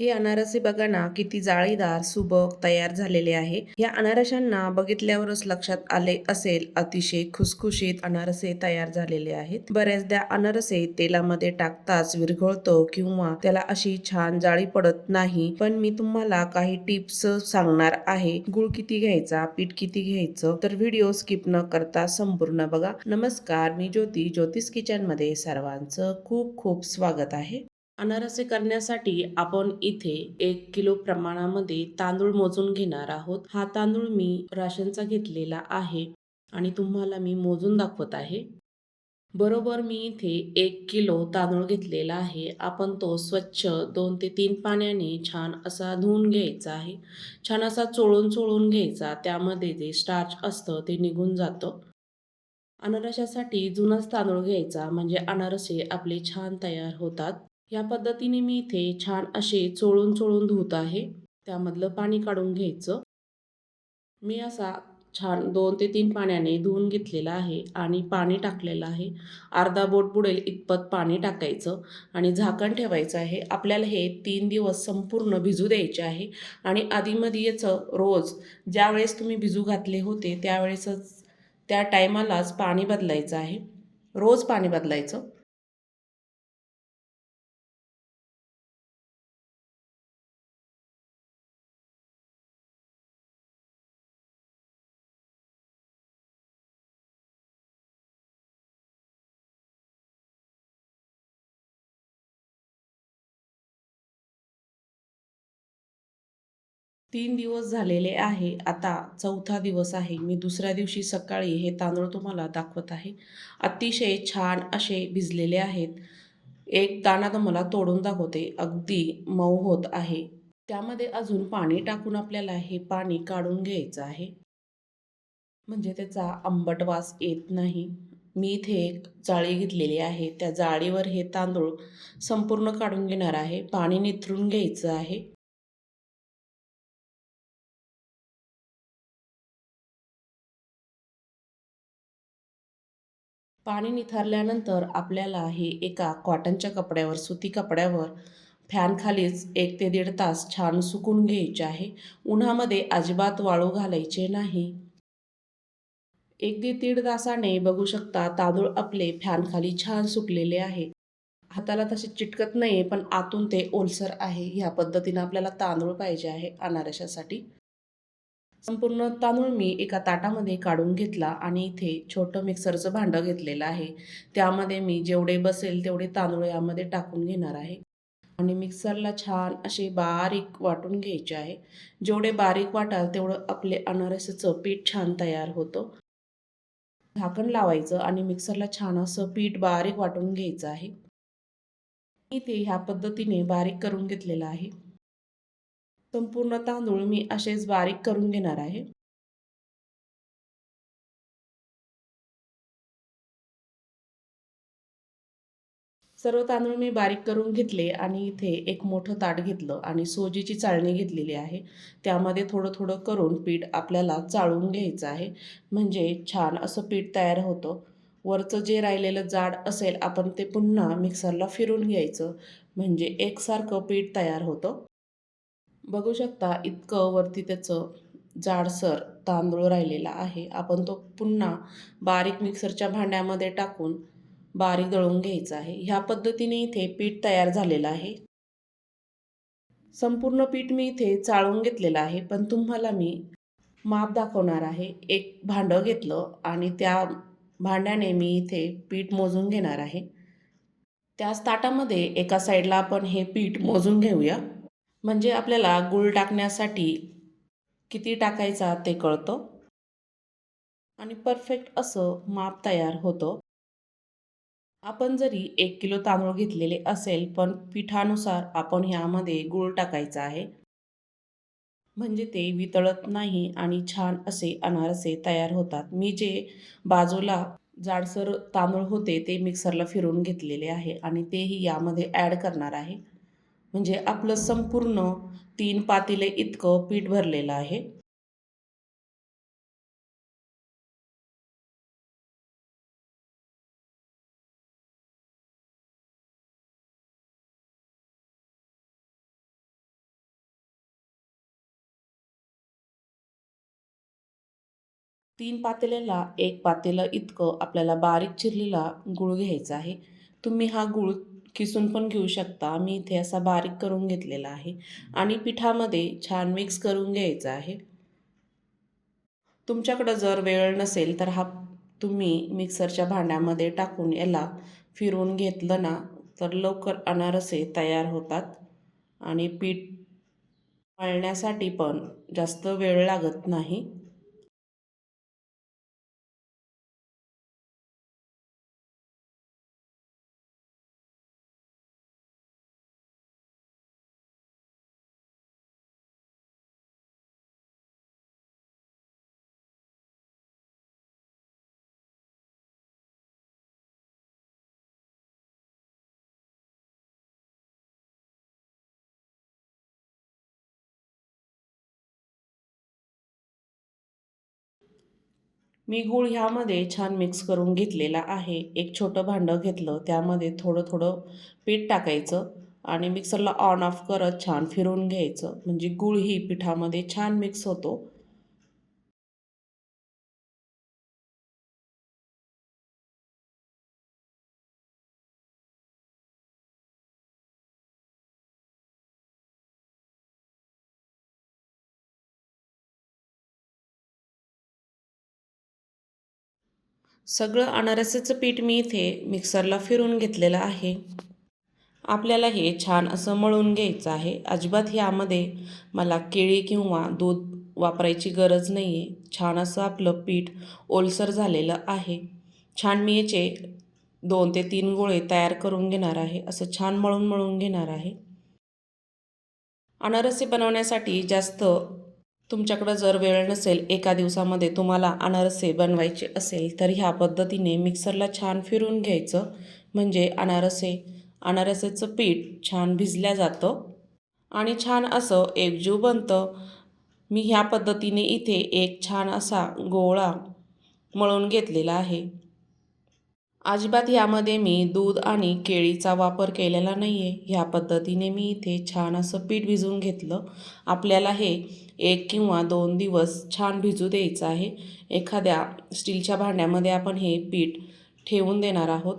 हे अनारसे बघा ना किती जाळीदार सुबक तयार झालेले आहे. या अनारशांना बघितल्यावरच लक्षात आले असेल अतिशय खुसखुशीत अनारसे तयार झालेले आहेत. बऱ्याचदा अनारसे तेलामध्ये टाकताच विरघळतो किंवा त्याला अशी छान जाळी पडत नाही. पण मी तुम्हाला काही टिप्स सांगणार आहे. गुळ किती घ्यायचा पीठ किती घ्यायचं तर व्हिडिओ स्किप न करता संपूर्ण बघा. नमस्कार मी ज्योती. ज्योतिष किचनमध्ये सर्वांचं खूप खूप स्वागत आहे. अनारसे करण्यासाठी आपण इथे एक किलो प्रमाणामध्ये तांदूळ मोजून घेणार आहोत. हा तांदूळ मी राशनचा घेतलेला आहे आणि तुम्हाला मी मोजून दाखवत आहे. बरोबर मी इथे एक किलो तांदूळ घेतलेला आहे. आपण तो स्वच्छ दोन ते तीन पाण्याने छान असा धुवून घ्यायचा आहे. छान असा चोळून चोळून घ्यायचा. त्यामध्ये जे स्टार्च असतं ते निघून जातं. अनारशासाठी जुनाच तांदूळ घ्यायचा. म्हणजे अनारसे आपले छान तयार होतात. ह्या पद्धतीने मी इथे छान असे चोळून चोळून धुत आहे. त्यामधलं पाणी काढून घ्यायचं. मी असा छान दोन ते तीन पाण्याने धुवून घेतलेला आहे आणि पाणी टाकलेलं आहे. अर्धा बोट बुडेल इतपत पाणी टाकायचं आणि झाकण ठेवायचं आहे. आपल्याला हे तीन दिवस संपूर्ण भिजू द्यायचे आहे आणि आधीमध्ये याचं रोज ज्यावेळेस तुम्ही भिजू घातले होते त्यावेळेसच त्या टायमालाच पाणी बदलायचं आहे. रोज पाणी बदलायचं. तीन दिवस झालेले आहे. आता चौथा दिवस आहे. मी दुसऱ्या दिवशी सकाळी हे तांदूळ तुम्हाला दाखवत आहे. अतिशय छान असे भिजलेले आहेत. एक दाणा तुम्हाला तोडून दाखवते. अगदी मऊ होत आहे. त्यामध्ये अजून पाणी टाकून आपल्याला हे पाणी काढून घ्यायचं आहे. म्हणजे त्याचा आंबट वास येत नाही. मी इथे एक जाळी घेतलेली आहे. त्या जाळीवर हे तांदूळ संपूर्ण काढून घेणार आहे. पाणी निथरून घ्यायचं आहे. पाणी निथारल्यानंतर आपल्याला हे एका कॉटनच्या कपड्यावर सुती कपड्यावर फॅनखालीच एक ते दीड तास छान सुकून घ्यायचे आहे. उन्हामध्ये अजिबात वाळू घालायचे नाही. एक ते दीड तासाने बघू शकता तांदूळ आपले फॅनखाली छान सुकलेले आहे. हाताला तसे चिटकत नाही पण आतून ते ओलसर आहे. ह्या पद्धतीनं आपल्याला तांदूळ पाहिजे आहे अनारशासाठी. संपूर्ण तांदूळ मी एका ताटामध्ये काढून घेतला आणि इथे छोटं मिक्सरचं भांडं घेतलेलं आहे. त्यामध्ये मी जेवढे बसेल तेवढे तांदूळ यामध्ये टाकून घेणार आहे. आणि मिक्सरला छान असे बारीक वाटून घ्यायचे आहे. जेवढे बारीक वाटाल तेवढं आपले अनारसाचं पीठ छान तयार होतं. झाकण लावायचं आणि मिक्सरला छान असं पीठ बारीक वाटून घ्यायचं आहे. मी ते ह्या पद्धतीने बारीक करून घेतलेलं आहे. संपूर्ण तांदूळ मी असेच बारीक करून घेणार आहे. सर्व तांदूळ मी बारीक करून घेतले आणि इथे एक मोठं ताट घेतलं आणि सोजीची चाळणी घेतलेली आहे. त्यामध्ये थोडं थोडं करून पीठ आपल्याला चाळून घ्यायचं आहे. म्हणजे छान असं पीठ तयार होतं. वरचं जे राहिलेलं जाड असेल आपण ते पुन्हा मिक्सरला फिरून घ्यायचं. म्हणजे एकसारखं पीठ तयार होतं. बघू शकता इतकं वरती त्याचं जाडसर तांदूळ राहिलेला आहे. आपण तो पुन्हा बारीक मिक्सरच्या भांड्यामध्ये टाकून बारीक दळून घ्यायचा आहे. ह्या पद्धतीने इथे पीठ तयार झालेलं आहे. संपूर्ण पीठ मी इथे चाळून घेतलेलं आहे. पण तुम्हाला मी माप दाखवणार आहे. एक भांडं घेतलं आणि त्या भांड्याने मी इथे पीठ मोजून घेणार आहे. त्याच ताटामध्ये एका साईडला आपण हे पीठ मोजून घेऊया. म्हणजे आपल्याला गूळ टाकण्यासाठी किती टाकायचा ते कळतं. आणि परफेक्ट असं माप तयार होतं. आपण जरी एक किलो तांदूळ घेतलेले असेल पण पिठानुसार आपण ह्यामध्ये गूळ टाकायचा आहे. म्हणजे ते वितळत नाही आणि छान असे अनारसे तयार होतात. मी जे बाजूला जाडसर तांदूळ होते ते मिक्सरला फिरून घेतलेले आहे आणि तेही यामध्ये ॲड करणार आहे. म्हणजे आपलं संपूर्ण तीन पातिले इतकं पीठ भरलेलं आहे. तीन पातेल्याला एक पातेलं इतकं आपल्याला बारीक चिरलेला गूळ घ्यायचा आहे. तुम्ही हा गूळ किसून पण घेऊ शकता. मी इथे असा बारीक करून घेतलेला आहे. आणि पिठामध्ये छान मिक्स करून घ्यायचा आहे. तुमच्याकडं जर वेळ नसेल तर हा तुम्ही मिक्सरच्या भांड्यामध्ये टाकून याला फिरवून घेतलं ना तर लवकर अनारसे तयार होतात. आणि पीठ मळण्यासाठी पण जास्त वेळ लागत नाही. मी गूळ ह्यामध्ये छान मिक्स करून घेतलेला आहे. एक छोटं भांडं घेतलं त्यामध्ये थोडं थोडं पीठ टाकायचं आणि मिक्सरला ऑन ऑफ करत छान फिरवून घ्यायचं. म्हणजे गूळ ही पिठामध्ये छान मिक्स होतो. सगळं अनारसाचं पीठ मी इथे मिक्सरला फिरून घेतलेलं आहे. आपल्याला हे छान असं मळून घ्यायचं आहे. अजिबात ह्यामध्ये मला केळी किंवा दूध वापरायची गरज नाही आहे छान असं आपलं पीठ ओलसर झालेलं आहे. छान मी याचे दोन ते तीन गोळे तयार करून घेणार आहे. असं छान मळून मळून घेणार आहे. अनारसे बनवण्यासाठी जास्त तुमच्याकडं जर वेळ नसेल एका दिवसामध्ये तुम्हाला अनारसे बनवायचे असेल तर ह्या पद्धतीने मिक्सरला छान फिरून घ्यायचं. म्हणजे अनारसे अनारसेचं पीठ छान भिजल्या जातं आणि छान असं एकजीव बनतं. मी ह्या पद्धतीने इथे एक छान असा गोळा मळून घेतलेला आहे. अजिबात यामध्ये मी दूध आणि केळीचा वापर केलेला नाही आहे ह्या पद्धतीने मी इथे छान असं पीठ भिजवून घेतलं. आपल्याला हे एक किंवा दोन दिवस छान भिजू द्यायचं आहे. एखाद्या स्टीलच्या भांड्यामध्ये आपण हे पीठ ठेवून देणार आहोत.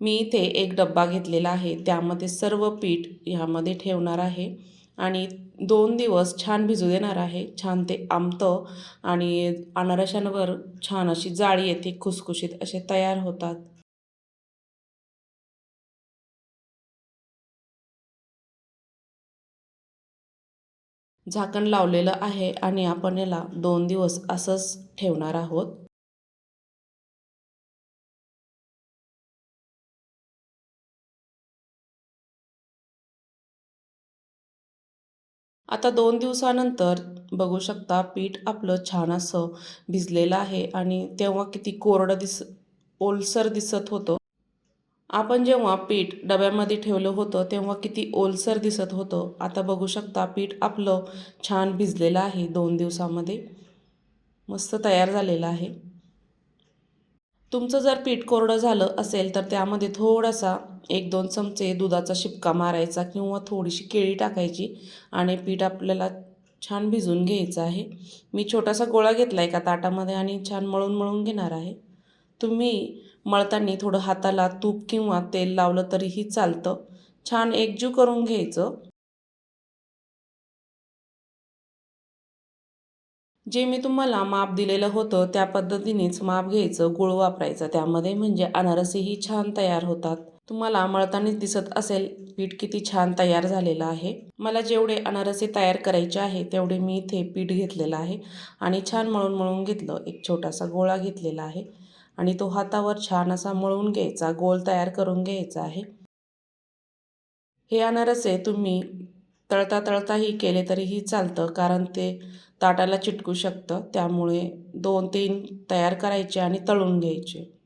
मी इथे एक डब्बा घेतलेला आहे. त्यामध्ये सर्व पीठ ह्यामध्ये ठेवणार आहे. आणि दोन दिवस छान भिजू देणार आहे. छान ते आमतं आणि अनारशांवर छान अशी जाळी येते खुसखुशीत असे तयार होतात. झाकण लावलेलं आहे आणि आपण याला दोन दिवस असंच ठेवणार आहोत. आता दोन दिवसानंतर बघू शकता पीठ आपलं छान असं भिजलेलं आहे आणि तेव्हा किती कोरडं दिस ओलसर दिसत होतं. आपण जेव्हा पीठ डब्यामध्ये ठेवलं होतं तेव्हा किती ओलसर दिसत होतं. आता बघू शकता पीठ आपलं छान भिजलेलं आहे दोन दिवसामध्ये. मस्त तयार झालेलं आहे. तुमचं जर पीठ कोरडं झालं असेल तर त्यामध्ये थोडासा एक दोन चमचे दुधाचा शिपका मारायचा किंवा थोडीशी केळी टाकायची आणि पीठ आपल्याला छान भिजून घ्यायचं आहे. मी छोटासा गोळा घेतला एका ताटामध्ये आणि छान मळून मळून घेणार आहे. तुम्ही मळताना थोडं हाताला तूप किंवा तेल लावलं तरीही चालतं. छान एकजीव करून घ्यायचं. जे मी तुम्हाला माप दिलेलं होतं त्या पद्धतीनेच माप घ्यायचं गुळ वापरायचं. त्यामध्ये म्हणजे अनारसेही छान तयार होतात. तुम्हाला मळतानीच दिसत असेल पीठ किती छान तयार झालेलं आहे. मला जेवढे अनारसे तयार करायचे आहे तेवढे मी इथे पीठ घेतलेलं आहे आणि छान मळून मळून घेतलं. एक छोटासा गोळा घेतलेला आहे आणि तो हातावर छान असा मळून घ्यायचा गोल तयार करून घ्यायचा आहे. हे अनारसे तुम्ही तळता तळताही केले तरीही चालतं कारण ते ताटाला चिटकू शकतं. त्यामुळे दोन तीन तयार करायचे आणि तळून घ्यायचे.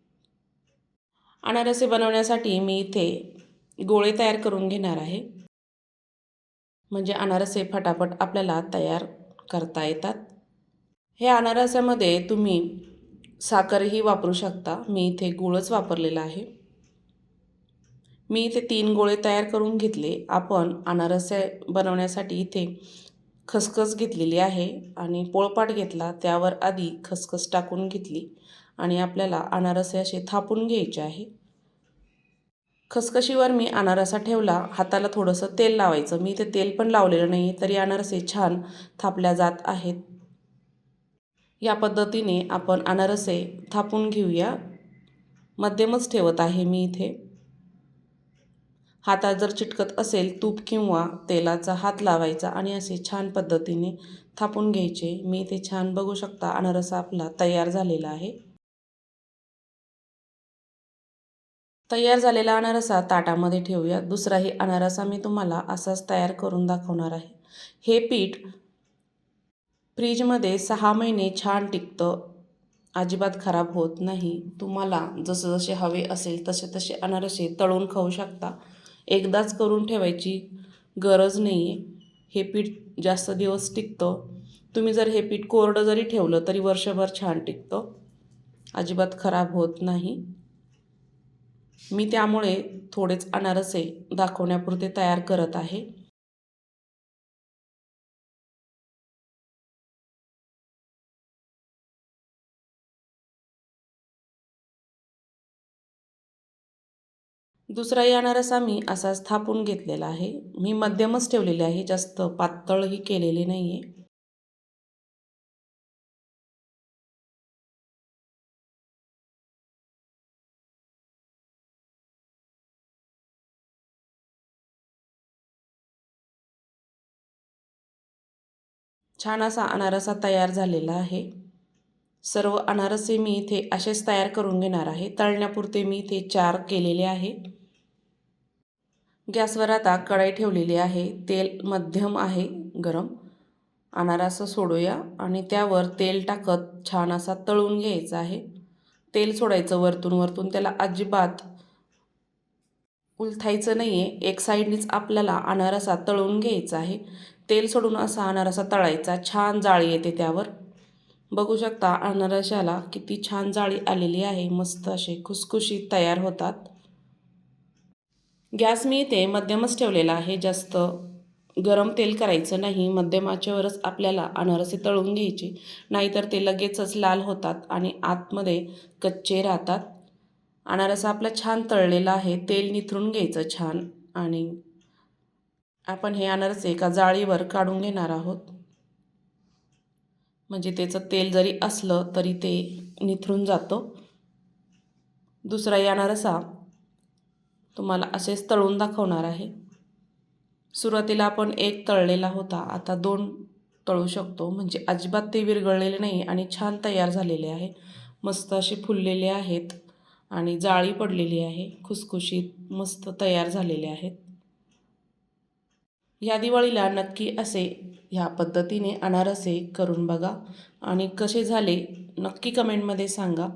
अनारसे बनवण्यासाठी मी इथे गोळे तयार करून घेणार आहे. म्हणजे अनारसे फटाफट आपल्याला तयार करता येतात. हे अनारसामध्ये तुम्ही साखरही वापरू शकता. मी इथे गुळच वापरलेला आहे. मी इथे तीन गोळे तयार करून घेतले. आपण अनारसे बनवण्यासाठी इथे खसखस घेतलेली आहे आणि पोळपाट घेतला. त्यावर आधी खसखस टाकून घेतली आणि आपल्याला अनारसे असे थापून घ्यायचे आहे. खसखशीवर मी अनारसा ठेवला. हाताला थोडंसं तेल लावायचं. मी ते तेल पण लावलेलं नाही तरी अनारसे छान थापल्या जात आहेत. या पद्धतीने आपण अनारसे थापून घेऊया. मध्यमच ठेवत आहे मी इथे. हातात जर चिटकत असेल तूप किंवा तेलाचा हात लावायचा आणि असे छान पद्धतीने थापून घ्यायचे मी ते छान बघू शकता. अनारसा आपला तयार झालेला आहे. तयार झालेला अनारसा ताटामध्ये ठेवूया. दुसराही अनारसा मी तुम्हाला असाच तयार करून दाखवणार आहे. हे पीठ फ्रीजमध्ये सहा महिने छान टिकतं. अजिबात खराब होत नाही. तुम्हाला जसं जसे हवे असेल तसे तसे अनारसे तळून खाऊ शकता. एकदाच करून ठेवायची गरज नाही आहे हे पीठ जास्त दिवस टिकतं. तुम्ही जर हे पीठ कोरडं जरी ठेवलं तरी वर्षभर छान टिकतं. अजिबात खराब होत नाही. मी त्यामुळे थोडेच अनारसे दाखवण्यापुरते तयार करत आहे. दुसराही अनारसा मी असा थापून घेतलेला आहे. मी मध्यमच ठेवलेले आहे जास्त पातळही केलेले नाही आहे छान असा अनारसा तयार झालेला आहे. सर्व अनारसे मी इथे असेच तयार करून घेणार आहे. तळण्यापुरते मी इथे चार केलेले आहे. गॅसवर आता कढाई ठेवलेली आहे. तेल मध्यम आहे गरम. अनारसं सोडूया आणि त्यावर तेल टाकत छान असा तळून घ्यायचा आहे. तेल सोडायचं वरतून वरतून त्याला अजिबात उलथायचं नाही आहे एक साईडनीच आपल्याला अनारसा तळून घ्यायचा आहे. तेल सोडून असा अनारसा तळायचा. छान जाळी येते त्यावर. बघू शकता अनारशाला किती छान जाळी आलेली आहे. मस्त असे खुसखुशीत तयार होतात. गॅस मी इथे मध्यमच ठेवलेला आहे. जास्त गरम तेल करायचं नाही. मध्यमाच्यावरच आपल्याला अनारसे तळून घ्यायचे. नाहीतर ते लगेचच लाल होतात आणि आतमध्ये कच्चे राहतात. अनारसा आपला छान तळलेला आहे. तेल निथरून घ्यायचं छान आणि आपण हे अनारसे एका जाळीवर काढून घेणार आहोत. म्हणजे त्याचं तेल जरी असलं तरी ते निथरून जातो. दुसरा अनारसा तुम्हाला असेच तळून दाखवणार आहे. सुरुवातीला आपण एक तळलेला होता. आता दोन तळू शकतो. म्हणजे अजिबात ते विरघळलेले नाही आणि छान तयार झालेले आहे. मस्त असे फुललेले आहेत आणि जाळी पडलेली आहे. खुसखुशीत मस्त तयार झालेले आहेत. ह्या दिवाळीला नक्की असे ह्या पद्धतीने अनारसे करून बघा. आणि कसे झाले नक्की कमेंटमध्ये सांगा.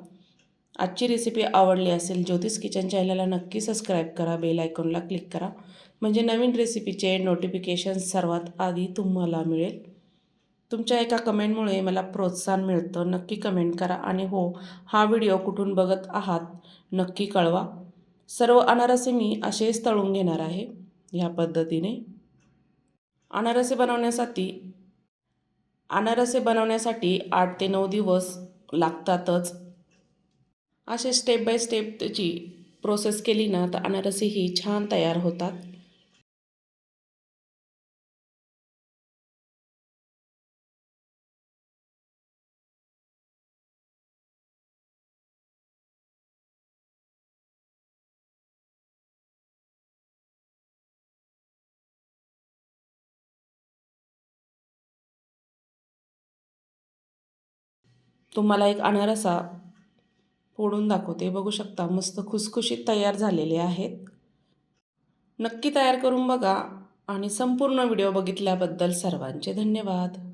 आजची रेसिपी आवडली असेल ज्योतिष किचन चॅनलला नक्की सबस्क्राईब करा बेल आयकॉनला क्लिक करा. म्हणजे नवीन रेसिपीचे नोटिफिकेशन सर्वात आधी तुम्हाला मिळेल. तुमच्या एका कमेंटमुळे मला प्रोत्साहन मिळतं. नक्की कमेंट करा आणि हो हा व्हिडिओ कुठून बघत आहात नक्की कळवा. सर्व अनारसे मी असेच तळून घेणार आहे ह्या पद्धतीने. अनारसे बनवण्यासाठी अनारसे बनवण्यासाठी आठ ते नऊ दिवस लागतातच. असे स्टेप बाय स्टेप त्याची प्रोसेस केली ना तर अनारसे ही छान तयार होतात. तुम्हाला एक अनारसा फोडून दाखवते. बघू शकता मस्त खुसखुशीत तयार झालेले आहेत. नक्की तयार करून बघा आणि संपूर्ण व्हिडिओ बघितल्याबद्दल सर्वांचे धन्यवाद.